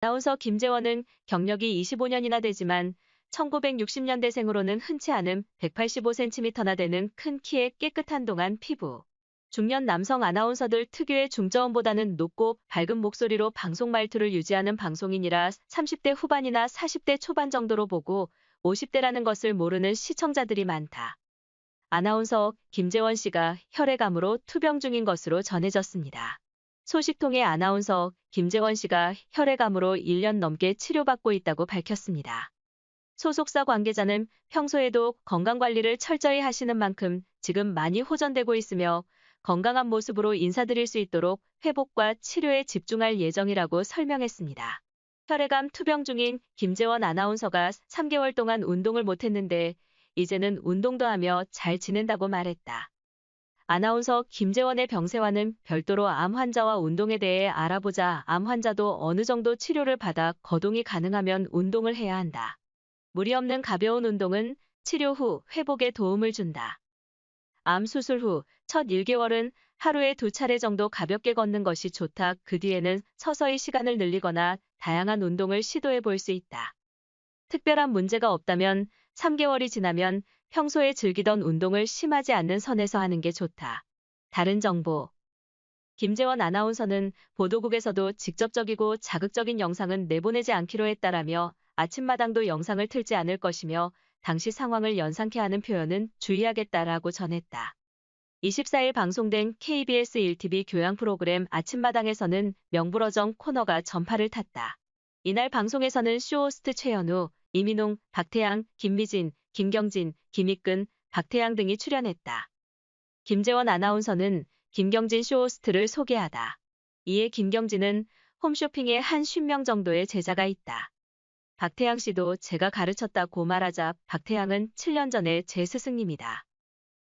아나운서 김재원은 경력이 25년이나 되지만 1960년대생으로는 흔치 않은 185cm나 되는 큰 키에 깨끗한 동안 피부. 중년 남성 아나운서들 특유의 중저음보다는 높고 밝은 목소리로 방송 말투를 유지하는 방송인이라 30대 후반이나 40대 초반 정도로 보고 50대라는 것을 모르는 시청자들이 많다. 아나운서 김재원 씨가 혈액암으로 투병 중인 것으로 전해졌습니다. 소식통의 아나운서 김재원 씨가 혈액암으로 1년 넘게 치료받고 있다고 밝혔습니다. 소속사 관계자는 평소에도 건강관리를 철저히 하시는 만큼 지금 많이 호전되고 있으며 건강한 모습으로 인사드릴 수 있도록 회복과 치료에 집중할 예정이라고 설명했습니다. 혈액암 투병 중인 김재원 아나운서가 3개월 동안 운동을 못했는데 이제는 운동도 하며 잘 지낸다고 말했다. 아나운서 김재원의 병세와는 별도로 암 환자와 운동에 대해 알아보자 암 환자도 어느 정도 치료를 받아 거동이 가능하면 운동을 해야 한다. 무리 없는 가벼운 운동은 치료 후 회복에 도움을 준다. 암 수술 후 첫 1개월은 하루에 두 차례 정도 가볍게 걷는 것이 좋다. 그 뒤에는 서서히 시간을 늘리거나 다양한 운동을 시도해 볼 수 있다. 특별한 문제가 없다면 3개월이 지나면 평소에 즐기던 운동을 심하지 않는 선에서 하는 게 좋다. 다른 정보. 김재원 아나운서는 보도국에서도 직접적이고 자극적인 영상은 내보내지 않기로 했다라며 아침마당도 영상을 틀지 않을 것이며 당시 상황을 연상케 하는 표현은 주의하겠다라고 전했다. 24일 방송된 KBS 1TV 교양 프로그램 아침마당에서는 명불허정 코너가 전파를 탔다. 이날 방송에서는 쇼호스트 최현우, 이민웅, 박태양, 김미진, 김경진, 김익근, 박태양 등이 출연했다. 김재원 아나운서는 김경진 쇼호스트를 소개하다. 이에 김경진은 홈쇼핑에 한 50명 정도의 제자가 있다. 박태양 씨도 제가 가르쳤다고 말하자 박태양은 7년 전에 제 스승님이다.